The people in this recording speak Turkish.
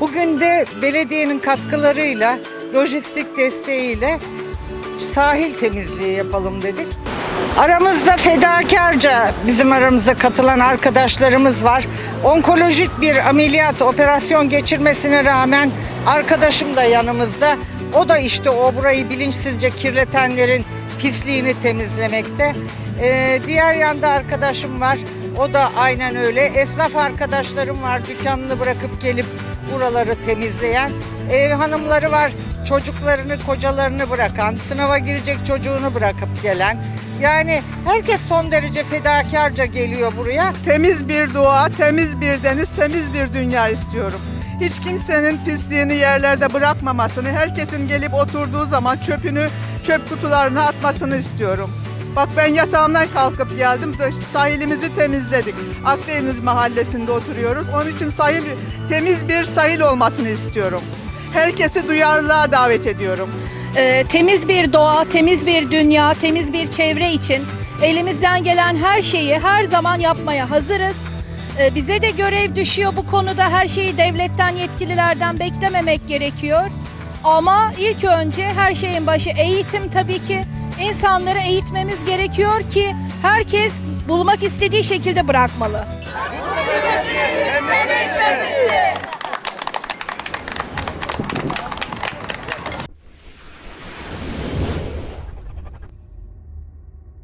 Bugün de belediyenin katkılarıyla, lojistik desteğiyle sahil temizliği yapalım dedik. Aramızda fedakarca bizim aramıza katılan arkadaşlarımız var. Onkolojik bir ameliyat, operasyon geçirmesine rağmen arkadaşım da yanımızda. O da işte o burayı bilinçsizce kirletenlerin pisliğini temizlemekte. Ee, diğer yanda arkadaşım var. O da aynen öyle. Esnaf arkadaşlarım var. Dükkanını bırakıp gelip buraları temizleyen. Ev hanımları var. Çocuklarını, kocalarını bırakan, sınava girecek çocuğunu bırakıp gelen. Yani herkes son derece fedakarca geliyor buraya. Temiz bir doğa, temiz bir deniz, temiz bir dünya istiyorum. Hiç kimsenin pisliğini yerlerde bırakmamasını, herkesin gelip oturduğu zaman çöpünü çöp kutularına atmasını istiyorum. Bak ben yatağımdan kalkıp geldim, sahilimizi temizledik. Akdeniz mahallesinde oturuyoruz. Onun için sahil temiz bir sahil olmasını istiyorum. Herkesi duyarlılığa davet ediyorum. Ee, temiz bir doğa, temiz bir dünya, temiz bir çevre için elimizden gelen her şeyi her zaman yapmaya hazırız. Ee, bize de görev düşüyor bu konuda her şeyi devletten yetkililerden beklememek gerekiyor. Ama ilk önce her şeyin başı eğitim tabii ki insanları eğitmemiz gerekiyor ki herkes bulmak istediği şekilde bırakmalı. Emre Bey, Emre Bey, Emre Bey.